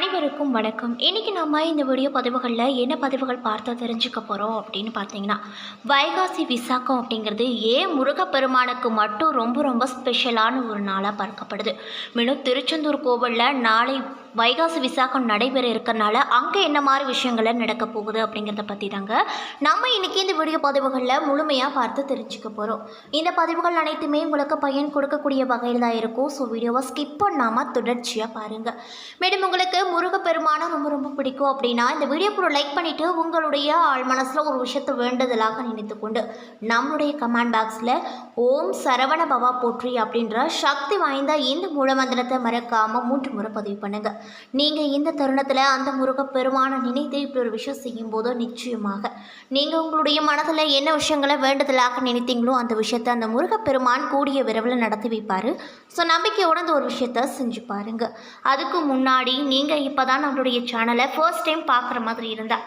அனைவருக்கும் வணக்கம். இன்றைக்கி நம்ம இந்த வீடியோ பதிவுகளில் என்ன பதிவுகள் பார்த்து தெரிஞ்சுக்க போகிறோம் அப்படின்னு பார்த்தீங்கன்னா வைகாசி விசாக்கம் அப்படிங்கிறது ஏன் முருகப்பெருமானுக்கு மட்டும் ரொம்ப ரொம்ப ஸ்பெஷலான ஒரு நாளாக பார்க்கப்படுது. மேலும் திருச்செந்தூர் கோவிலில் நாளை வைகாசி விசாகம் நடைபெற இருக்கிறனால அங்கே என்ன மாதிரி விஷயங்களை நடக்க போகுது அப்படிங்கிறத பற்றி தாங்க நம்ம இன்றைக்கி இந்த வீடியோ பதிவுகளில் முழுமையாக பார்த்து தெரிஞ்சுக்க போகிறோம் இந்த பதிவுகள் அனைத்துமே உங்களுக்கு பயன் கொடுக்கக்கூடிய வகையில் தான் இருக்கும். ஸோ வீடியோவை ஸ்கிப் பண்ணாமல் தொடர்ச்சியாக பாருங்கள் மேடம் உங்களுக்கு முருகப்பெருமானை ரொம்ப ரொம்ப பிடிக்கும் அப்படின்னா இந்த வீடியோ லைக் பண்ணிவிட்டு உங்களுடைய ஆள் மனசில் ஒரு விஷயத்தை வேண்டுதலாக நினைத்து கொண்டு நம்மளுடைய கமெண்ட் பாக்ஸில் ஓம் சரவண பவா போற்றி அப்படின்ற சக்தி வாய்ந்த இந்த மூலமந்திரத்தை மறக்காமல் மூன்று முறை பதிவு பண்ணுங்கள் நீங்கள் இந்த தருணத்தில் அந்த முருகப்பெருமானை நினைத்து இப்படி ஒரு விஷயம் செய்யும்போது நிச்சயமாக நீங்கள் உங்களுடைய மனதில் என்ன விஷயங்களை வேண்டுதலாக நினைத்தீங்களோ அந்த விஷயத்தை அந்த முருகப்பெருமான் கூடிய விரைவில் நடத்தி வைப்பார். ஸோ நம்பிக்கையோட அந்த ஒரு விஷயத்த செஞ்சு பாருங்க. அதுக்கு முன்னாடி நீங்கள் இப்போ தான் நம்மளுடைய சேனலை ஃபர்ஸ்ட் டைம் பார்க்குற மாதிரி இருந்தால்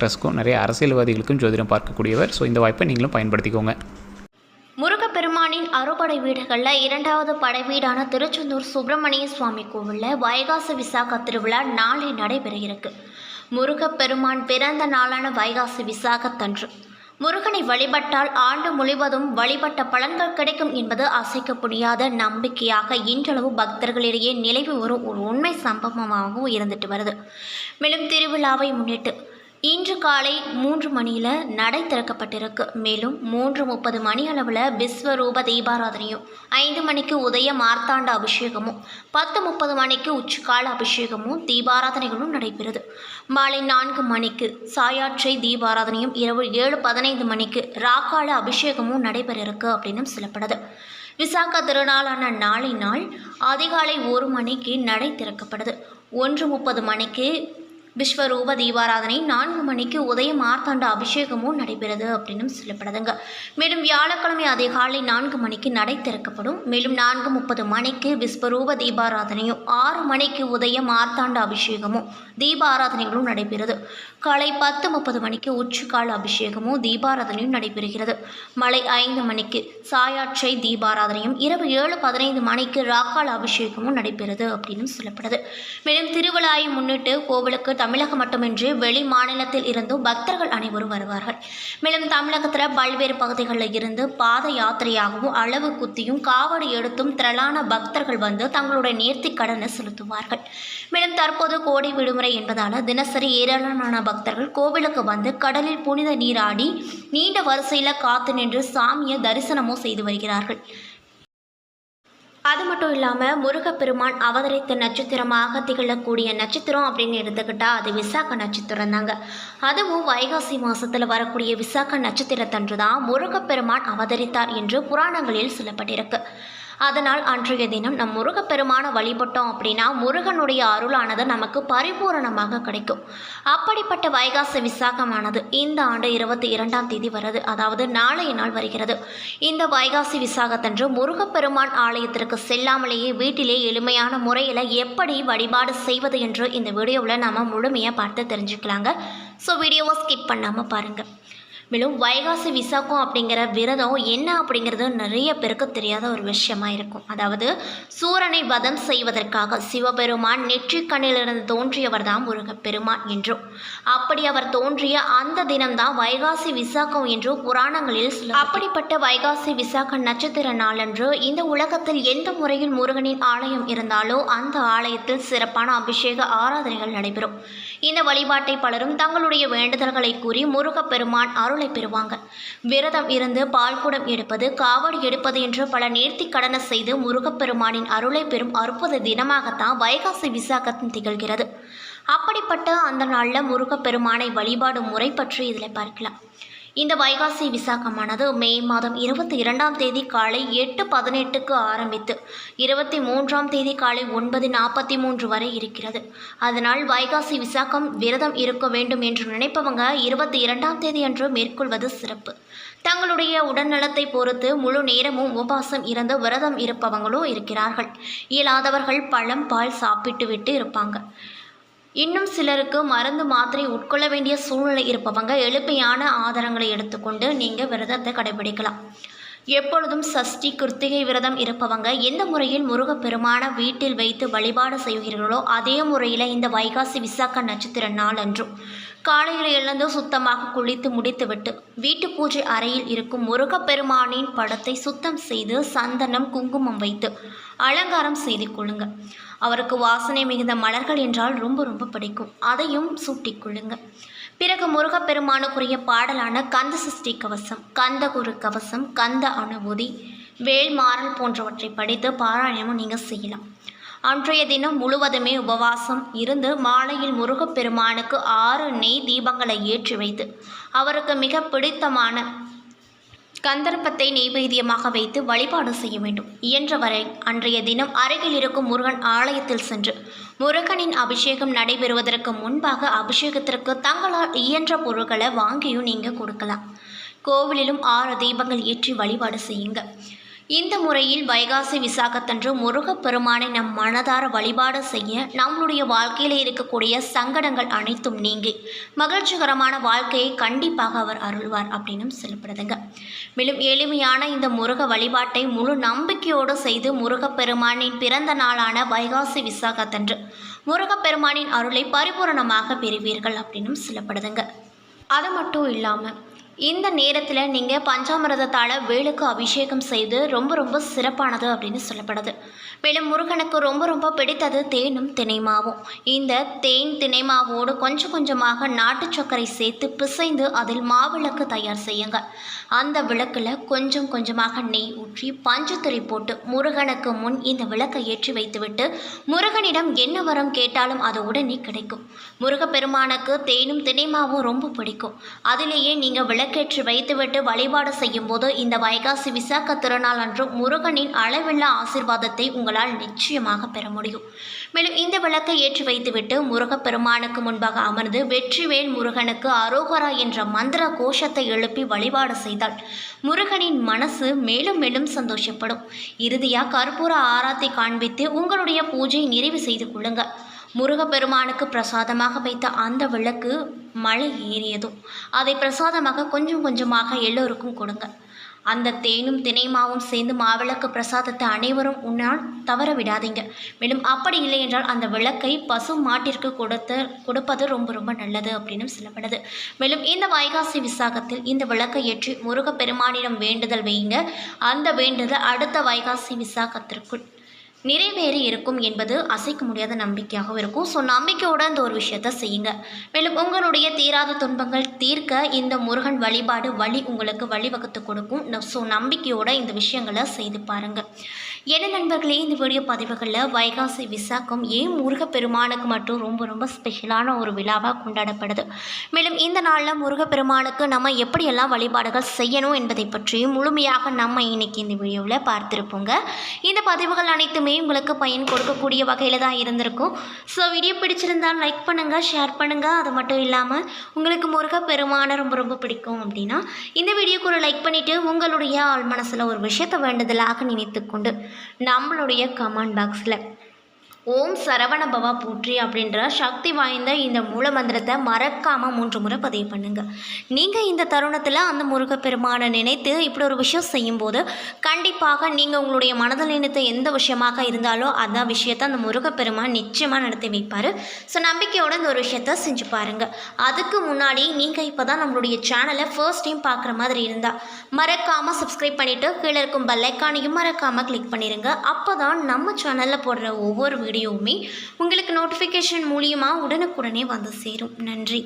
ஆக்டர்ஸ்க்கும் நிறைய அரசியல்வாதிகளுக்கும் ஜோதிடம் பார்க்கக்கூடியவர். ஸோ இந்த வாய்ப்பை நீங்களும் பயன்படுத்திக்கோங்க. முருகப்பெருமானின் அறுபடை வீடுகளில் இரண்டாவது படை வீடான திருச்செந்தூர் சுப்பிரமணிய சுவாமி கோவிலில் வைகாசி விசாக திருவிழா நாளை நடைபெற இருக்கு முருகப்பெருமான் பிறந்த நாளான வைகாசி விசாகத்தன்று. முருகனை வழிபட்டால் ஆண்டு முழுவதும் வழிபட்ட பலன்கள் கிடைக்கும் என்பது அசைக்க முடியாத நம்பிக்கையாக இன்றளவு பக்தர்களிடையே நிலவி வரும் ஒரு உண்மை சம்பவமாகவும் இருந்துட்டு வருது. மேலும் திருவிழாவை முன்னிட்டு இன்று காலை மூன்று மணியில் நடை திறக்கப்பட்டிருக்கு. மேலும் மூன்று முப்பது மணி அளவில் விஸ்வரூப தீபாராதனையும் ஐந்து மணிக்கு உதய மார்த்தாண்ட அபிஷேகமும் பத்து முப்பது மணிக்கு உச்சிக்கால அபிஷேகமும் தீபாராதனைகளும் நடைபெறுது. மாலை நான்கு மணிக்கு சாயாற்றை தீபாராதனையும் இரவு ஏழு பதினைந்து மணிக்கு ராக்கால அபிஷேகமும் நடைபெற இருக்கு அப்படின்னு சொல்லப்படுது. விசாக திருநாளான நாளை நாள் அதிகாலை ஒரு மணிக்கு நடை திறக்கப்படுது. ஒன்று முப்பது மணிக்கு விஸ்வரூப தீபாராதனை நான்கு மணிக்கு உதய மார்த்தாண்ட அபிஷேகமும் நடைபெறுது அப்படின்னு சொல்லப்படுதுங்க. மேலும் வியாழக்கிழமை அதிகாலை நான்கு மணிக்கு நடை திறக்கப்படும். மேலும் நான்கு முப்பது மணிக்கு விஸ்வரூப தீபாராதனையும் ஆறு மணிக்கு உதய மார்த்தாண்ட அபிஷேகமும் தீபாராதனைகளும் நடைபெறுது. காலை பத்து முப்பது மணிக்கு உச்சிக்கால அபிஷேகமும் தீபாராதனையும் நடைபெறுகிறது. மாலை ஐந்து மணிக்கு சாயாட்சை தீபாராதனையும் இரவு ஏழு பதினைந்து மணிக்கு ராக்கால் அபிஷேகமும் நடைபெறுது அப்படின்னு சொல்லப்படுது. மேலும் திருவிழாவை முன்னிட்டு கோவிலுக்கு தமிழகம் மட்டுமின்றி வெளி மாநிலத்தில் இருந்தும் பக்தர்கள் அனைவரும் வருவார்கள். மேலும் தமிழகத்தில் பல்வேறு பகுதிகளில் இருந்து பாத யாத்திரையாகவும் அளவு குத்தியும் காவடி எடுத்தும் திரளான பக்தர்கள் வந்து தங்களுடைய நேர்த்தி கடனை செலுத்துவார்கள். மேலும் தற்போது கோடை விடுமுறை என்பதால் தினசரி ஏராளமான பக்தர்கள் கோவிலுக்கு வந்து கடலில் புனித நீராடி நீண்ட வரிசையில் காத்து நின்று சாமியை தரிசனமும் செய்து வருகிறார்கள். அது மட்டும் இல்லாமல் முருகப்பெருமான் அவதரித்த நட்சத்திரமாக திகழக்கூடிய நட்சத்திரம் அப்படின்னு எடுத்துக்கிட்டால் அது விசாக நட்சத்திரம் தாங்க. அதுவும் வைகாசி மாதத்தில் வரக்கூடிய விசாக நட்சத்திரத்தன்று தான் முருகப்பெருமான் அவதரித்தார் என்று புராணங்களில் சொல்லப்பட்டிருக்கு. அதனால் அன்றைய தினம் நம் முருகப்பெருமான வழிபட்டோம் அப்படின்னா முருகனுடைய அருளானது நமக்கு பரிபூரணமாக கிடைக்கும். அப்படிப்பட்ட வைகாசி விசாகமானது இந்த ஆண்டு இருபத்தி இரண்டாம் தேதி வருது அதாவது நாளைய நாள் வருகிறது. இந்த வைகாசி விசாகத்தன்று முருகப்பெருமான் ஆலயத்திற்கு செல்லாமலேயே வீட்டிலே எளிமையான முறையில் எப்படி வழிபாடு செய்வது என்று இந்த வீடியோவில் நாம் முழுமையாக பார்த்து தெரிஞ்சுக்கலாங்க. ஸோ வீடியோவை ஸ்கிப் பண்ணாமல் பாருங்கள் மேலும் வைகாசி விசாக்கம் அப்படிங்கிற விரதம் என்ன அப்படிங்கிறது நிறைய பேருக்கு தெரியாத ஒரு விஷயமா இருக்கும். அதாவது சூரனை வதம் செய்வதற்காக சிவபெருமான் நெற்றிக்கண்ணிலிருந்து தோன்றியவர் தான் முருகப்பெருமான் என்றும் அப்படி அவர் தோன்றிய அந்த தினம்தான் வைகாசி விசாக்கம் என்றும் புராணங்களில் அப்படிப்பட்ட வைகாசி விசாக்க நட்சத்திர நாளன்று இந்த உலகத்தில் எந்த முறையில் முருகனின் ஆலயம் இருந்தாலோ அந்த ஆலயத்தில் சிறப்பான அபிஷேக ஆராதனைகள் நடைபெறும். இந்த வழிபாட்டை பலரும் தங்களுடைய வேண்டுதல்களை கூறி முருகப்பெருமான் அருள் அருளை பெறுவாங்க. விரதம் இருந்து பால்குடம் எடுப்பது காவடி எடுப்பது என்று பல நேர்த்தி கடனை செய்து முருகப்பெருமானின் அருளை பெறும் அற்புத தினமாகத்தான் வைகாசி விசாகத்தும் திகழ்கிறது. அப்படிப்பட்ட அந்த நாளில் முருகப்பெருமானை வழிபாடும் முறை பற்றி இதில் பார்க்கலாம். இந்த வைகாசி விசாகமானது மே மாதம் இருபத்தி இரண்டாம் தேதி காலை எட்டு பதினெட்டுக்கு ஆரம்பித்து இருபத்தி மூன்றாம் தேதி காலை ஒன்பது நாற்பத்தி மூன்று வரை இருக்கிறது. அதனால் வைகாசி விசாகம் விரதம் இருக்க வேண்டும் என்று நினைப்பவங்க இருபத்தி இரண்டாம் தேதி அன்று மேற்கொள்வது சிறப்பு. தங்களுடைய உடல்நலத்தை பொறுத்து முழு நேரமும் உபவாசம் இருந்து விரதம் இருப்பவங்களும் இருக்கிறார்கள். இயலாதவர்கள் பழம் பால் சாப்பிட்டு விட்டு இருப்பாங்க. இன்னும் சிலருக்கு மருந்து மாத்திரை உட்கொள்ள வேண்டிய சூழ்நிலை இருப்பவங்க எளிமையான ஆதாரங்களை எடுத்துக்கொண்டு நீங்கள் விரதத்தை கடைபிடிக்கலாம். எப்பொழுதும் சஷ்டி கிருத்திகை விரதம் இருப்பவங்க எந்த முறையில் முருகப்பெருமான வீட்டில் வைத்து வழிபாடு செய்கிறீர்களோ அதே முறையில் இந்த வைகாசி விசாக்க நட்சத்திர நாள் அன்றும் காலையில் எழுந்து சுத்தமாக குளித்து முடித்துவிட்டு வீட்டு பூஜை அறையில் இருக்கும் முருகப்பெருமானின் படத்தை சுத்தம் செய்து சந்தனம் குங்குமம் வைத்து அலங்காரம் செய்து கொள்ளுங்க. அவருக்கு வாசனை மிகுந்த மலர்கள் என்றால் ரொம்ப ரொம்ப பிடிக்கும். அதையும் சூட்டிக் கொள்ளுங்க. பிறகு முருகப்பெருமானுக்குரிய பாடலான கந்த சஷ்டி கவசம் கந்த குரு கவசம் கந்த அனுபூதி வேல்மாறல் போன்றவற்றை படித்து பாராயணமும் நீங்கள் செய்யலாம். அன்றைய தினம் முழுவதுமே உபவாசம் இருந்து மாலையில் முருகப்பெருமானுக்கு ஆறு நெய் தீபங்களை ஏற்றி வைத்து அவருக்கு மிக பிடித்தமான கந்தர்ப்பத்தை நெய்வேத்தியமாக வைத்து வழிபாடு செய்ய வேண்டும். இயன்றவரை அன்றைய தினம் அருகில் இருக்கும் முருகன் ஆலயத்தில் சென்று முருகனின் அபிஷேகம் நடைபெறுவதற்கு முன்பாக அபிஷேகத்திற்கு தங்களால் இயன்ற பொருட்களை வாங்கியும் நீங்கள் கொடுக்கலாம். கோவிலிலும் ஆறு தீபங்கள் ஏற்றி வழிபாடு செய்யுங்க. இந்த முறையில் வைகாசி விசாகத்தன்று முருகப்பெருமானை நம் மனதார வழிபாடு செய்ய நம்மளுடைய வாழ்க்கையில் இருக்கக்கூடிய சங்கடங்கள் அனைத்தும் நீங்கி மகிழ்ச்சிகரமான வாழ்க்கையை கண்டிப்பாக அவர் அருள்வார் அப்படின்னு சொல்லப்படுதுங்க. மேலும் எளிமையான இந்த முருக வழிபாட்டை முழு நம்பிக்கையோடு செய்து முருகப்பெருமானின் பிறந்த நாளான வைகாசி விசாகத்தன்று முருகப்பெருமானின் அருளை பரிபூரணமாக பெறுவீர்கள் அப்படின்னும் சொல்லப்படுதுங்க. அது மட்டும் இல்லாமல் இந்த நேரத்தில் நீங்கள் பஞ்சாமிரதத்தால் வேலுக்கு அபிஷேகம் செய்து ரொம்ப ரொம்ப சிறப்பானது அப்படின்னு சொல்லப்படுது. மேலும் முருகனுக்கு ரொம்ப ரொம்ப பிடித்தது தேனும் தினைமாவும். இந்த தேன் திணைமாவோடு கொஞ்சம் கொஞ்சமாக நாட்டு சர்க்கரை சேர்த்து பிசைந்து அதில் மாவிளக்கு தயார் செய்யுங்க. அந்த விளக்கில் கொஞ்சம் கொஞ்சமாக நெய் ஊற்றி பஞ்சுத்திரி போட்டு முருகனுக்கு முன் இந்த விளக்கை ஏற்றி வைத்துவிட்டு முருகனிடம் என்ன வரம் கேட்டாலும் அது உடனே கிடைக்கும். முருகப்பெருமானுக்கு தேனும் தினைமாவும் ரொம்ப பிடிக்கும். அதிலேயே நீங்கள் விளக்கு விளக்கேற்றி வைத்துவிட்டு வழிபாடு செய்யும் போது இந்த வைகாசி விசாக திருநாள் அன்று முருகனின் அளவில்லா ஆசிர்வாதத்தை உங்களால் நிச்சயமாக பெற முடியும். மேலும் இந்த விளக்கை ஏற்றி வைத்துவிட்டு முருகப்பெருமானுக்கு முன்பாக அமர்ந்து வெற்றிவேல் முருகனுக்கு அரோகரா என்ற மந்திர கோஷத்தை எழுப்பி வழிபாடு செய்தால் முருகனின் மனசு மேலும் மேலும் சந்தோஷப்படும். இறுதியாக கற்பூர ஆராத்தி காண்பித்து உங்களுடைய பூஜை நிறைவு செய்து கொள்ளுங்கள். முருகப்பெருமானுக்கு பிரசாதமாக வைத்த அந்த விளக்கு மழை ஏறியதும். அதை பிரசாதமாக கொஞ்சம் கொஞ்சமாக எல்லோருக்கும் கொடுங்க. அந்த தேனும் தினைமாவும் சேர்ந்து மாவிளக்கு பிரசாதத்தை அனைவரும் உன்னால் தவற விடாதீங்க. மேலும் அப்படி இல்லை என்றால் அந்த விளக்கை பசு மாட்டிற்கு கொடுத்து கொடுப்பது ரொம்ப ரொம்ப நல்லது அப்படின்னு சொல்லப்படுது மேலும் இந்த வைகாசி விசாகத்தில் இந்த விளக்கை ஏற்றி முருகப்பெருமானிடம் வேண்டுதல் வையுங்க. அந்த வேண்டுதல் அடுத்த வைகாசி விசாகத்திற்குள். நிறைவேறி இருக்கும் என்பது அசைக்க முடியாத நம்பிக்கையாகவும் இருக்கும். ஸோ நம்பிக்கையோட இந்த ஒரு விஷயத்த செய்யுங்க. மேலும் உங்களுடைய தீராத துன்பங்கள் தீர்க்க இந்த முருகன் வழிபாடு வழி உங்களுக்கு வழிவகுத்து கொடுக்கும். ஸோ நம்பிக்கையோட இந்த விஷயங்களை செய்து பாருங்கள் என்ன நண்பர்களே இந்த வீடியோ பதிவுகளில் வைகாசி விசாக்கம் ஏன் முருகப்பெருமானுக்கு மட்டும் ரொம்ப ரொம்ப ஸ்பெஷலான ஒரு விழாவாக கொண்டாடப்படுது? மேலும் இந்த நாளில் முருகப்பெருமானுக்கு நம்ம எப்படியெல்லாம் வழிபாடுகள் செய்யணும் என்பதை பற்றியும் முழுமையாக நம்ம இன்னைக்கு இந்த வீடியோவில் பார்த்துருப்போங்க. இந்த பதிவுகள் அனைத்துமே உங்களுக்கு பயன் கொடுக்கக்கூடிய வகையில் தான் இருந்திருக்கும். ஸோ வீடியோ பிடிச்சிருந்தால் லைக் பண்ணுங்கள் ஷேர் பண்ணுங்கள் அது மட்டும் இல்லாமல் உங்களுக்கு முருகப்பெருமானை ரொம்ப ரொம்ப பிடிக்கும் அப்படின்னா இந்த வீடியோக்கு ஒரு லைக் பண்ணிவிட்டு உங்களுடைய ஆள் மனசில் ஒரு விஷயத்தை வேண்டுதலாக நினைத்துக்கொண்டு நம்மளுடைய கமெண்ட் பாக்ஸில் ஓம் சரவணபவா பூற்றி போற்றி அப்படின்ற சக்தி வாய்ந்த இந்த மூல மந்திரத்தை மறக்காமல் மூன்று முறை பதிவு பண்ணுங்கள் நீங்கள் இந்த தருணத்தில் அந்த முருகப்பெருமானை நினைத்து இப்படி ஒரு விஷயம் செய்யும்போது கண்டிப்பாக நீங்கள் உங்களுடைய மனதில் நினைத்த எந்த விஷயமாக இருந்தாலோ அந்த விஷயத்தை அந்த முருகப்பெருமான் நிச்சயமாக நடத்தி வைப்பார். ஸோ நம்பிக்கையோட இந்த ஒரு விஷயத்த செஞ்சு பாருங்கள் அதுக்கு முன்னாடி நீங்கள் இப்போ தான் நம்மளுடைய சேனலை ஃபர்ஸ்ட் டைம் பார்க்குற மாதிரி இருந்தால் மறக்காமல் சப்ஸ்கிரைப் பண்ணிவிட்டு கீழே இருக்கும் பெல்லைக்கானையும் மறக்காமல் கிளிக் பண்ணிடுங்க அப்போ தான் நம்ம சேனலில் போடுற ஒவ்வொரு வீடியோவுமே உங்களுக்கு நோட்டிஃபிகேஷன் மூலியமாக உடனுக்குடனே வந்து சேரும். நன்றி.